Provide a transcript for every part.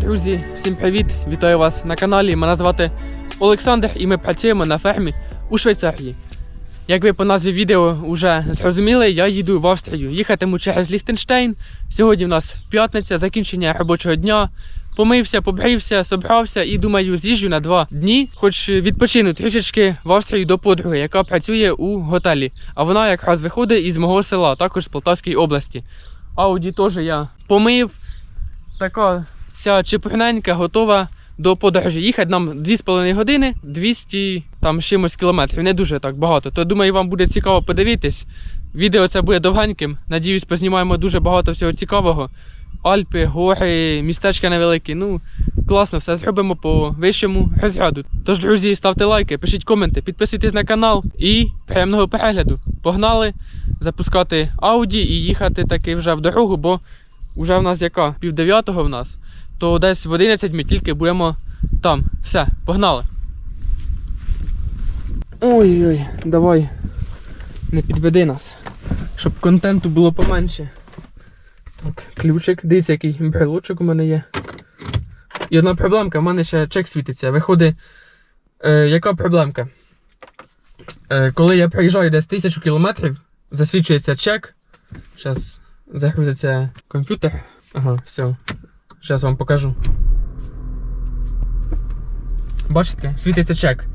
Друзі, всім привіт! Вітаю вас на каналі. Мене звати Олександр і ми працюємо на фермі у Швейцарії. Як ви по назві відео вже зрозуміли, я їду в Австрію. Їхатиму через Ліхтенштейн. Сьогодні в нас п'ятниця, закінчення робочого дня. Помився, побрився, собрався і думаю, з'їжджу на два дні, хоч відпочину трішечки в Австрію до подруги, яка працює у готелі. А вона якраз виходить із мого села, також з Полтавської області. Ауді теж я помив. Така вся чепурненька, готова до подорожі. Їхати нам 2,5 години, 200 там чимось кілометрів. Не дуже так багато. То думаю, вам буде цікаво подивитись. Відео це буде довгеньким. Надіюсь, познімаємо дуже багато всього цікавого. Альпи, гори, містечка невеликі. Ну, класно, все зробимо по вищому розряду. Тож, друзі, ставте лайки, пишіть коменти, підписуйтесь на канал і приємного перегляду. Погнали запускати Ауді і їхати таки вже в дорогу, бо вже в нас яка? Пів дев'ятого в нас, то десь в 11 ми тільки будемо там. Все, погнали. Ой-ой, давай. Не підведи нас. Щоб контенту було поменше. Так, ключик. Дивіться, який брелочок у мене є. І одна проблемка, в мене ще чек світиться. Виходить, е, яка проблемка? Е, коли я приїжджаю десь тисячу кілометрів, засвідчується чек. Зараз загрузиться комп'ютер. Ага, все. Зараз вам покажу. Бачите, світиться чек.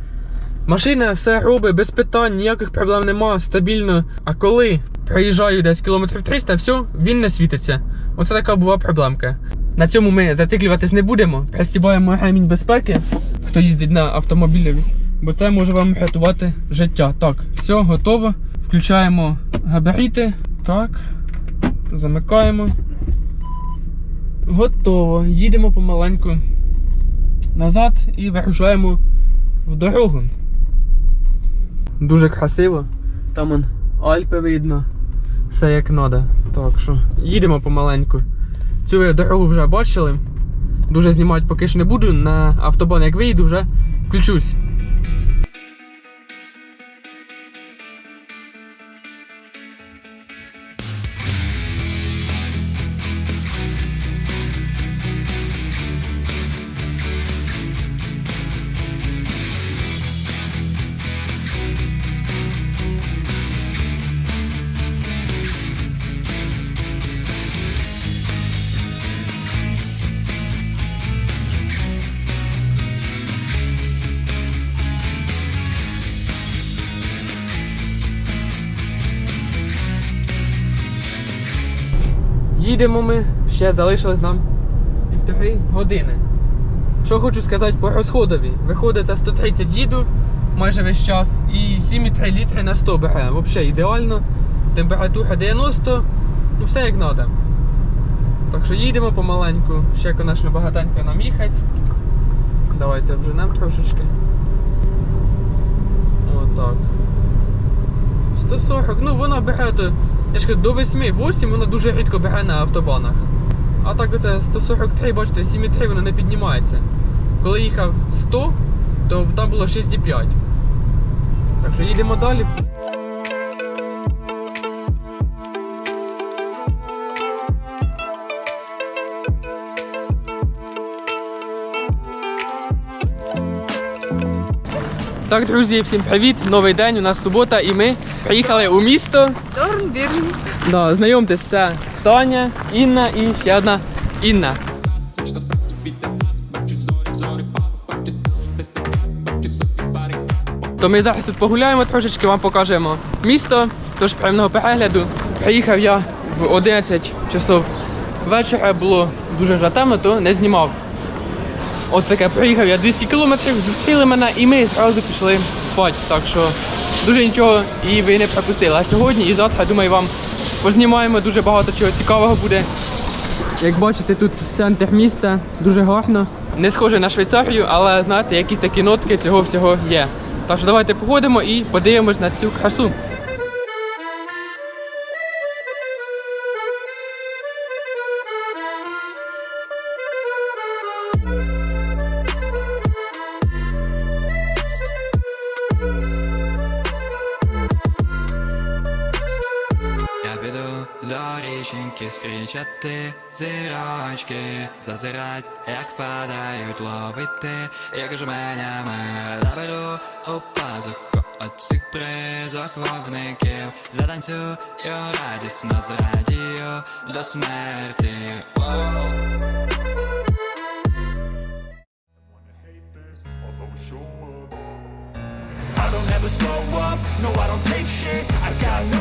Машина все робить без питань, ніяких проблем нема, стабільно. А коли приїжджаю десь кілометрів 300, все, він не світиться. Оце така була проблемка. На цьому ми зациклюватись не будемо. Пристібаємо ремінь безпеки, хто їздить на автомобілі, бо це може вам рятувати життя. Так, все, готово. Включаємо габаріти. Так. Замикаємо. Готово. Їдемо помаленьку назад і вирушаємо в дорогу. Дуже красиво. Там он Альпи видно. Все як треба. Так що їдемо помаленьку. Цю дорогу вже бачили. Дуже знімати поки що не буду. На автобан як вийду, вже включусь. Їдемо ми, ще залишилось нам півтори години. Що хочу сказати по розходові. Виходить це 130 їду майже весь час і 7,3 літри на 100 бере. Взагалі ідеально. Температура 90, ну все як треба. Так що їдемо помаленьку. Ще, звісно, багатенько нам їхати. Давайте вженемо трошечки. Отак. 140, ну вона бере я ж кажу, до 8, 8 вона дуже рідко бере на автобанах. А так оце 143, бачите, 7,3 воно не піднімається. Коли їхав 100, то там було 6,5. Так що їдемо далі. Так, друзі, всім привіт! Новий день, у нас субота, і ми приїхали у місто. Дорнбірн. Да, знайомтесь, це Таня, Інна і ще одна Інна. То ми зараз тут погуляємо трошечки, вам покажемо місто. Тож приємного перегляду. Приїхав я в 11 часов вечора, було дуже вже темно, то не знімав. От таке приїхав я 200 кілометрів, зустріли мене і ми зразу пішли спати. Так що дуже нічого і ви не пропустили. А сьогодні і завтра, думаю, вам познімаємо дуже багато чого цікавого буде. Як бачите, тут центр міста дуже гарно. Не схоже на Швейцарію, але знаєте, якісь такі нотки всього всього є. Так що давайте походимо і подивимось на цю красу. Зустрічати зірочки, зазирать, як падають, ловити, як жменями заберу у пазуху оцих призок вогників, затанцюю радісно зрадію до смерті. I don't ever slow up, no I don't take shit I got no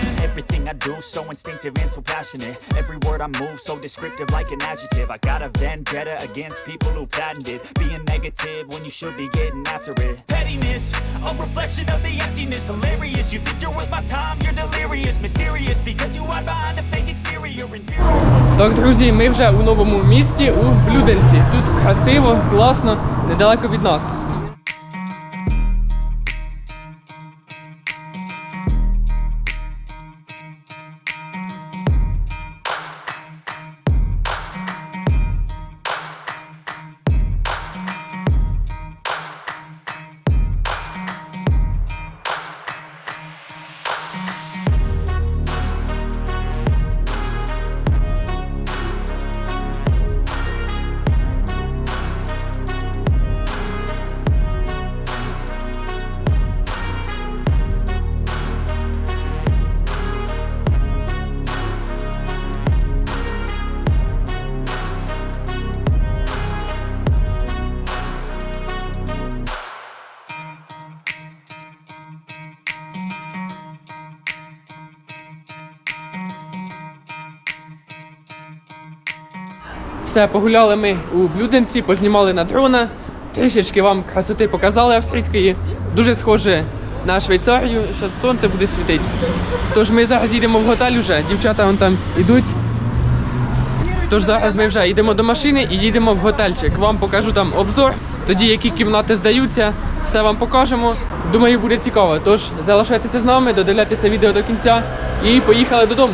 Everything I do so instinctive and so passionate Every word I move so descriptive like an adjective I got a vendetta against people who patented Being negative when you should be getting after it Pettiness, a reflection of the emptiness Hilarious, you think you're worth my time, you're delirious Mysterious, because you hide behind a fake exterior Imperious Так, друзі, ми вже у новому місті у Блюденсі. Тут красиво, класно, недалеко від нас. Все, погуляли ми у Блюденці, познімали на дрона, трішечки вам красоти показали австрійської. Дуже схоже на Швейцарію. Зараз сонце буде світити. Тож ми зараз їдемо в готель уже, дівчата вон там йдуть. Тож зараз ми вже йдемо до машини і їдемо в готельчик. Вам покажу там обзор, тоді які кімнати здаються, все вам покажемо. Думаю, буде цікаво. Тож залишайтеся з нами, додивляйтеся відео до кінця і поїхали додому.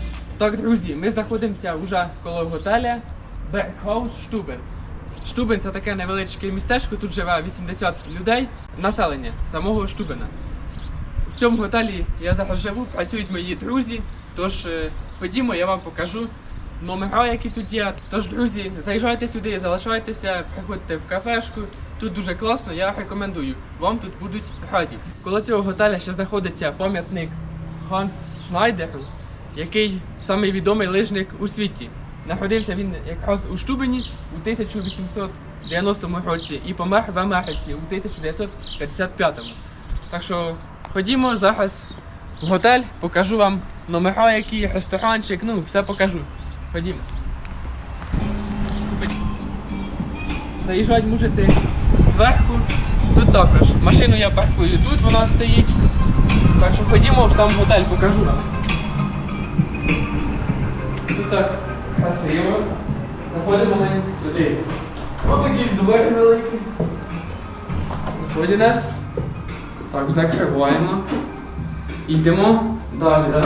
Так, друзі, ми знаходимося вже коло готеля Berghaus Штубен. Штубен це таке невеличке містечко, тут живе 80 людей, населення самого Штубена. В цьому готелі я зараз живу, працюють мої друзі. Тож е, ходімо, я вам покажу номера, які тут є. Тож, друзі, заїжджайте сюди, залишайтеся, приходьте в кафешку. Тут дуже класно, я рекомендую. Вам тут будуть раді. Коло цього готеля ще знаходиться пам'ятник Ханс Шнайдеру, який самий відомий лижник у світі. Знаходився він якраз у Штубені у 1890 році і помер в Америці у 1955. Так що ходімо зараз в готель, покажу вам номера, які, ресторанчик, ну, все покажу. Ходімо. Заїжджати можете зверху. Тут також. Машину я паркую тут, вона стоїть. Так що ходімо в сам готель, покажу вам. Так красиво. Заходимо ми сюди. Ось такі двері великі. Заходить нас. Так, закриваємо. Йдемо далі, так?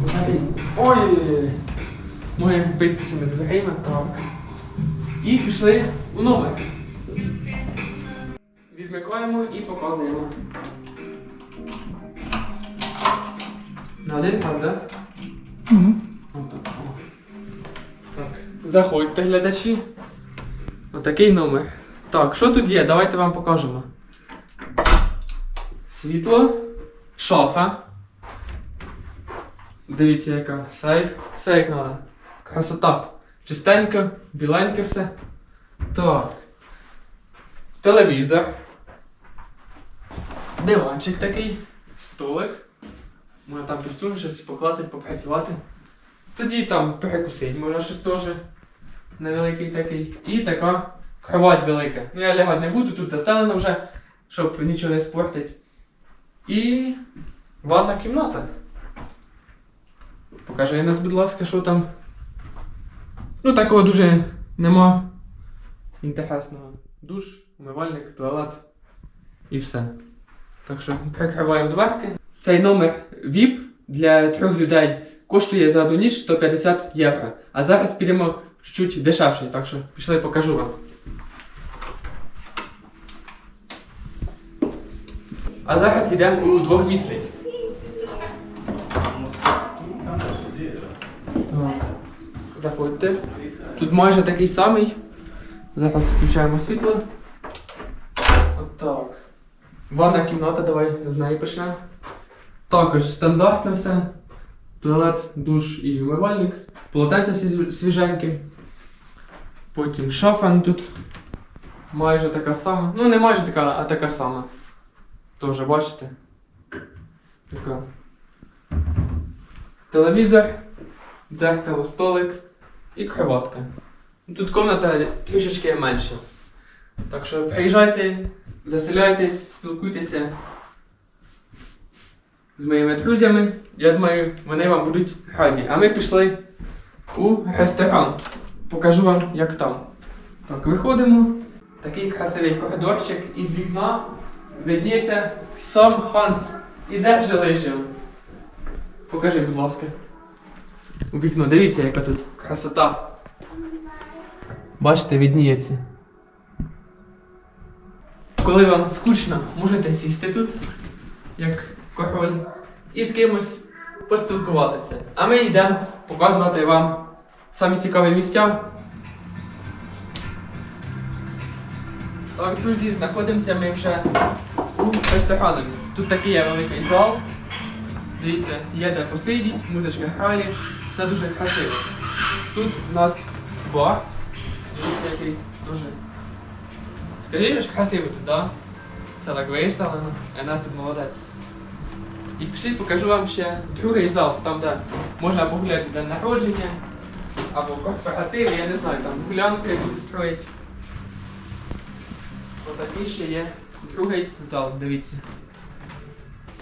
Далі. Ой! Моє вбити цими дверима, так. І пішли у номер. Відмикаємо і показуємо. На один раз, так? Угу. Отак. о. Так. Заходьте, глядачі. Отакий номер. Так, що тут є? Давайте вам покажемо. Світло, шафа. Дивіться, яка сейф. Все як треба. Красота. Чистенько, біленьке все. Так. Телевізор. Диванчик такий, столик. Можна там підсунути щось поклацати, попрацювати. Тоді там перекусити, можна щось теж невеликий такий. І така кровать велика. Ну я лягати не буду, тут застелено вже, щоб нічого не спортити. І ванна кімната. Покажи нас, будь ласка, що там. Ну, такого дуже нема інтересного. Душ, умивальник, туалет і все. Так що перекриваємо дверки. Цей номер VIP для трьох людей коштує за одну ніч 150 євро. А зараз підемо чуть-чуть дешевший, так що пішли покажу вам. А зараз йдемо у двохмісний. Заходьте. Тут майже такий самий. Зараз включаємо світло. Отак. Ванна кімната, давай з неї почнемо. Також стандартно все. Туалет, душ і умивальник. Полотенця всі свіженькі. Потім шафа ну, тут майже така сама. Ну не майже така, а така сама. Тоже бачите. Така. Телевізор, дзеркало, столик і кроватка. Тут кімната трішечки менша. Так що приїжджайте, заселяйтесь, спілкуйтеся з моїми друзями. Я думаю, вони вам будуть раді. А ми пішли у ресторан. Покажу вам, як там. Так, виходимо. Такий красивий коридорчик із вікна видніється сам Ханс. Іде жили жив. Покажи, будь ласка. У вікно, дивіться, яка тут красота. Бачите, відніється. Коли вам скучно, можете сісти тут, як король, і з кимось поспілкуватися. А ми йдемо показувати вам самі цікаві місця. Так, друзі, знаходимося ми вже у ресторані. Тут такий є великий зал. Дивіться, є де посидіти, музичка грає, все дуже красиво. Тут у нас бар. Дивіться, який дуже. Скажіть, що красиво тут, так? Да? Все так виставлено, а нас тут молодець. І пішли покажу вам ще другий зал, там де можна погуляти день народження, або корпоративи, я не знаю, там гулянки строїть. Отакий ще є другий зал, дивіться.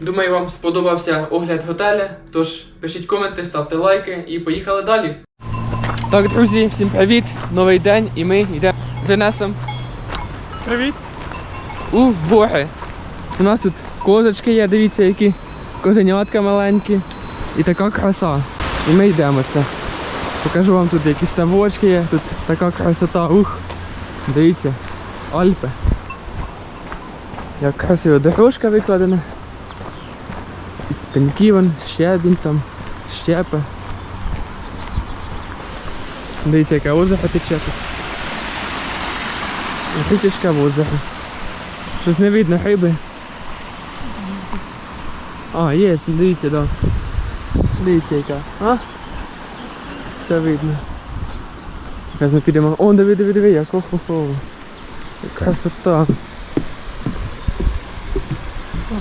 Думаю, вам сподобався огляд готеля, тож пишіть коменти, ставте лайки і поїхали далі. Так, друзі, всім привіт! Новий день і ми йдемо з Енесом. Привіт! У гори. У нас тут козочки є, дивіться, які козенятка маленькі. І така краса. І ми йдемо це. Покажу вам тут які ставочки є, тут така красота. Ух! Дивіться, Альпи. Як красиво дорожка викладена. Із пеньків, вон, щебінь там, щепи. Дивіться, яке озеро тече тут. Тичечка в озеро. Щось не видно риби. А, є, дивіться, да. Дивіться яка. А? Все видно. Зараз ми підемо. О, диви, диви, диви, як хо-хо-хо. Красота.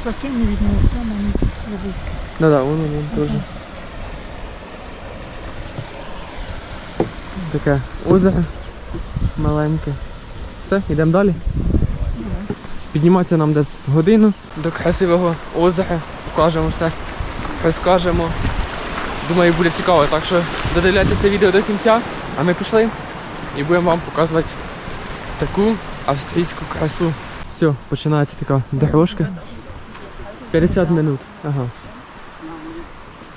Совсем не видно, там они идут. Да-да, вон вон теж. Таке озеро маленьке. Все, йдемо далі. Підніматися нам десь годину до красивого озера. Покажемо все, розкажемо. Думаю, буде цікаво, так що додивляйтеся відео до кінця, а ми пішли і будемо вам показувати таку австрійську красу. Все, починається така дорожка. 50 минут. Ага.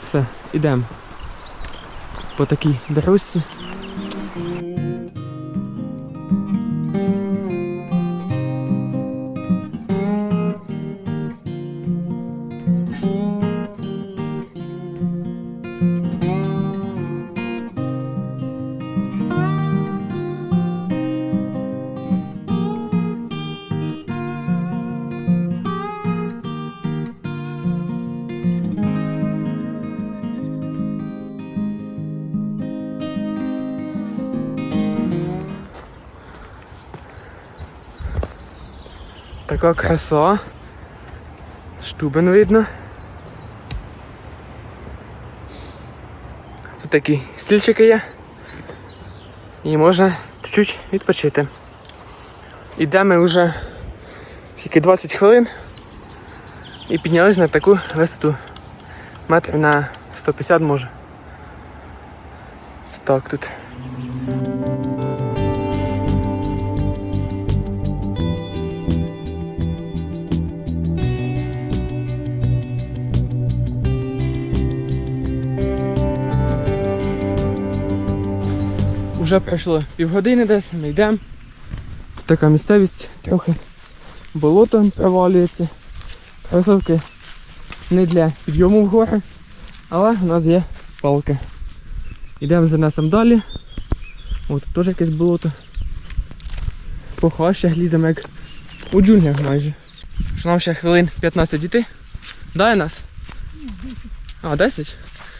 Все, йдемо. По такій дорожці. Краса. Штубен видно. Тут такі стільчики є. І можна чуть-чуть відпочити. Ідемо вже тільки 20 хвилин і піднялись на таку висоту. Метрів на 150 може. Це так тут. Уже пройшло півгодини десь, ми йдемо. Така місцевість трохи болото провалюється. Кросовки не для підйому в гори, але у нас є палки. Йдемо за несом далі. О, тут теж якесь болото. По хащах ліземо як у джунглях майже. Що нам ще хвилин 15 діти. Дай нас? А, 10?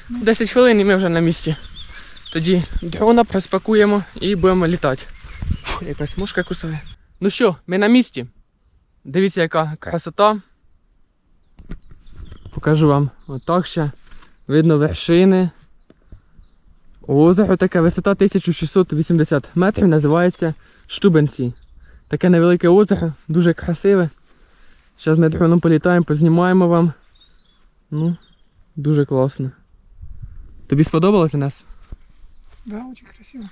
10 хвилин і ми вже на місці. Тоді дрона приспакуємо і будемо літати. Фу, якась мушка кусає. Ну що, ми на місці. Дивіться, яка красота. Покажу вам отак ще. Видно вершини. Озеро таке, висота 1680 метрів, називається Штубенці. Таке невелике озеро, дуже красиве. Зараз ми дроном політаємо, познімаємо вам. Ну, дуже класно. Тобі сподобалося нас? Да, очень красиво.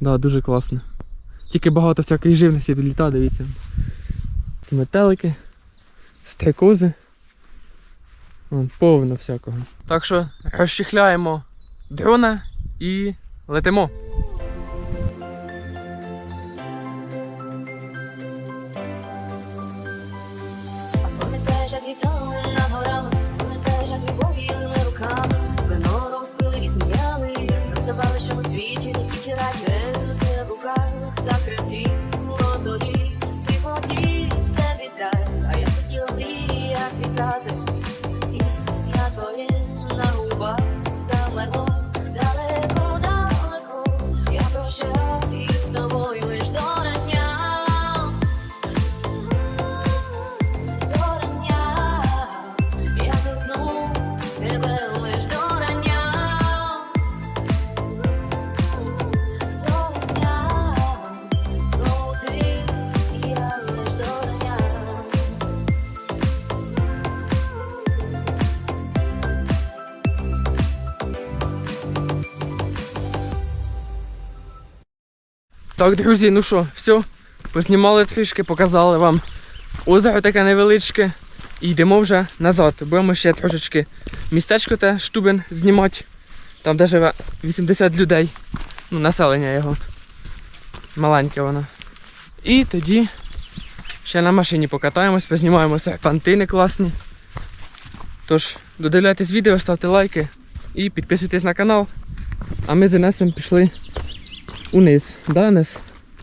Да, дуже класно. Тільки багато всякої живності тут літа, дивіться. Метелики, стрекози. Вон, повно всякого. Так що розчехляємо дрона і летимо. Так, друзі, ну що, все, познімали трішки, показали вам озеро таке невеличке. І йдемо вже назад. Будемо ще трошечки містечко те Штубен знімати. Там де живе 80 людей. Ну, населення його. Маленьке воно. І тоді ще на машині покатаємось, познімаємо серпантини класні. Тож, додивляйтесь відео, ставте лайки і підписуйтесь на канал. А ми з Інесом пішли униз, да, Нес?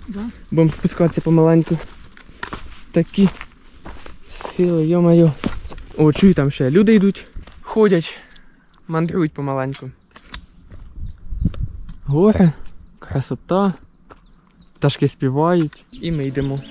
Да. Будемо спускатися помаленьку. Такі схили, йо-моє. О, чую, там ще люди йдуть. Ходять, мандрують помаленьку. Гори, красота. Пташки співають і ми йдемо.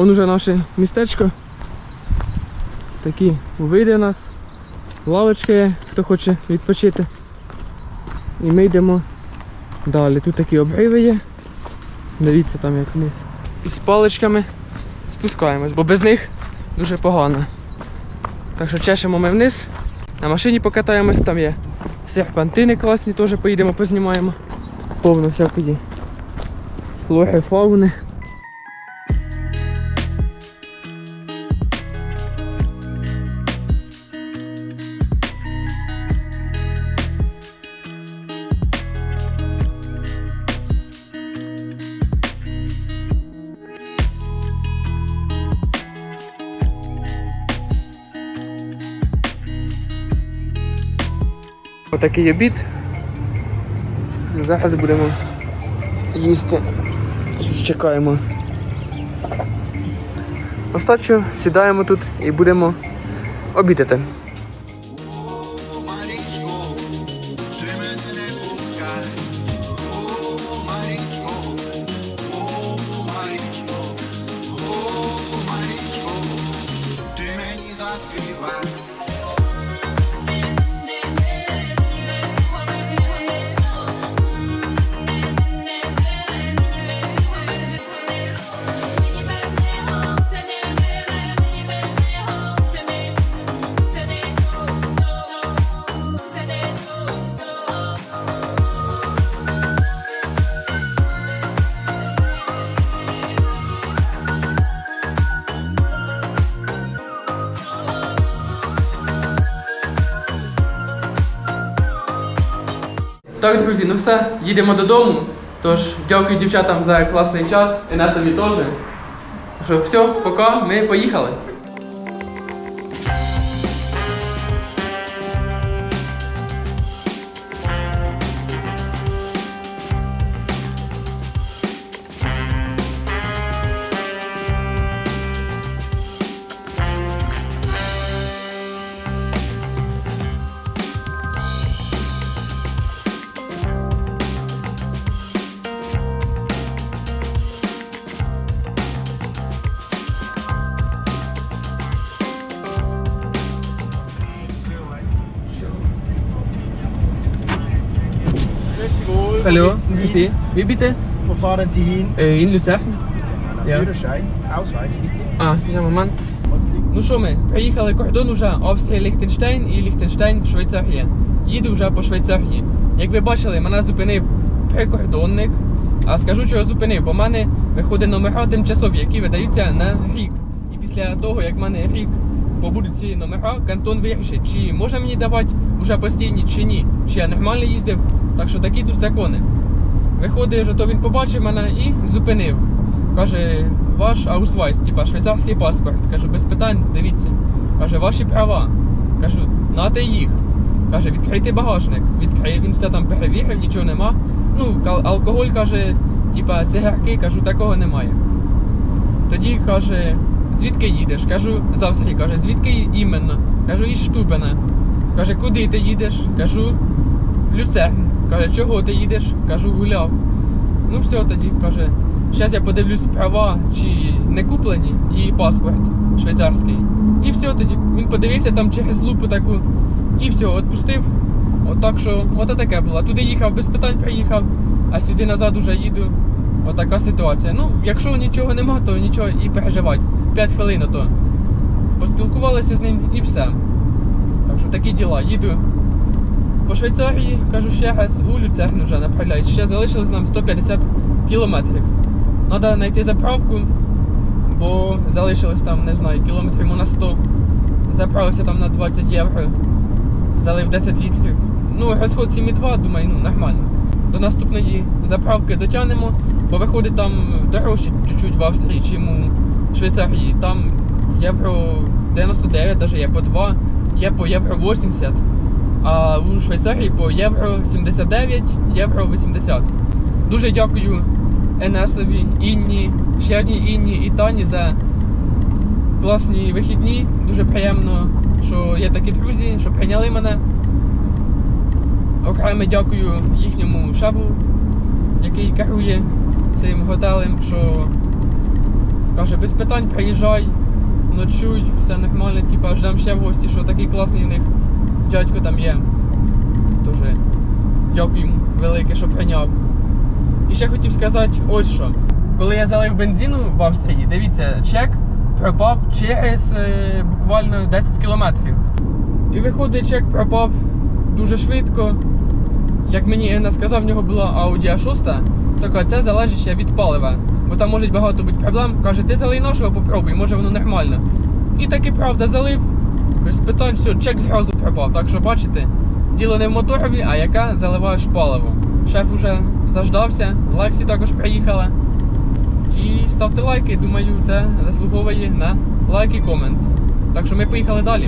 Он уже наше містечко. Такі вийде у нас. Лавочка є, хто хоче відпочити. І ми йдемо далі. Тут такі обриви є. Дивіться там як вниз. І з паличками спускаємось, бо без них дуже погано. Так що чешемо ми вниз. На машині покатаємось, там є серпантини класні, теж поїдемо, познімаємо. Повно всякої флори, фауни. Отакий обід. Зараз будемо їсти Чекаємо. Остачу сідаємо тут і будемо обідати. Так, друзі, ну все, їдемо додому. Тож дякую дівчатам за класний час, і на самі теж. Так що все, пока, ми поїхали. Hallo, Sie, wie bitte? Wo fahren Sie hin? Äh, in Luzern. Ja. Führerschein, Ausweis bitte. А, я момент. Ну що ми, приїхали кордон уже Австрія, Ліхтенштейн і Ліхтенштейн, Швейцарія. Їду вже по Швейцарії. Як ви бачили, мене зупинив прикордонник. А скажу, чого зупинив, бо в мене виходить номера тимчасові, які видаються на рік. І після того, як в мене рік побудуть ці номера, кантон вирішить, чи може мені давати вже постійні, чи ні. Чи я нормально їздив. Так що такі тут закони. Виходить, що то він побачив мене і зупинив. Каже, ваш аусвайс, типа швейцарський паспорт. Кажу, без питань, дивіться. Каже, ваші права. Кажу, нате їх. Каже, відкрийте багажник. Відкриє, він все там перевірив, нічого нема. Ну, алкоголь каже, типа цигарки, кажу, такого немає. Тоді каже, звідки їдеш? Кажу, з Австрії, каже, звідки іменно? Кажу, із Штубена. Каже, куди ти їдеш? Кажу, Люцерн. Каже, чого ти їдеш? Кажу, гуляв. Ну все тоді, каже. Зараз я подивлюсь права, чи не куплені, і паспорт швейцарський. І все тоді. Він подивився там через лупу таку. І все, відпустив. От так що, от таке було. Туди їхав, без питань приїхав, а сюди назад уже їду. Отака ситуація. Ну, якщо нічого нема, то нічого і переживати. 5 хвилин то. Поспілкувалися з ним і все. Так що такі діла. Їду по Швейцарії, кажу ще раз, у Люцерн вже направляюсь. Ще залишилось нам 150 кілометрів. Треба знайти заправку, бо залишилось там, не знаю, кілометрів на 100. Заправився там на 20 євро, залив 10 літрів. Ну, розход 7,2, думаю, ну нормально. До наступної заправки дотягнемо, бо виходить там дорожче чуть-чуть в Австрії, чим у Швейцарії. Там євро 99, навіть є по 2, є по євро 80. А у Швейцарії по євро 79, євро 80. Дуже дякую Енесові, Інні, ще одній Інні і Тані за класні вихідні. Дуже приємно, що є такі друзі, що прийняли мене. Окремо дякую їхньому шефу, який керує цим готелем, що каже, без питань приїжджай, ночуй, все нормально, типа ждем ще в гості, що такий класний у них дядько там є. Дуже дякую йому велике, що прийняв. І ще хотів сказати ось що. Коли я залив бензину в Австрії, дивіться, чек пропав через е, буквально 10 кілометрів. І виходить, чек пропав дуже швидко. Як мені Енна сказав, в нього була Audi A6, так це залежить ще від палива. Бо там може багато бути проблем. Каже, ти залий нашого попробуй, може воно нормально. І таки правда залив, без питань, все, чек зразу пропав. Так що бачите, діло не в моторові, а яка заливаєш паливо. Шеф уже заждався, Лексі також приїхала. І ставте лайки, думаю, це заслуговує на лайк і комент. Так що ми поїхали далі.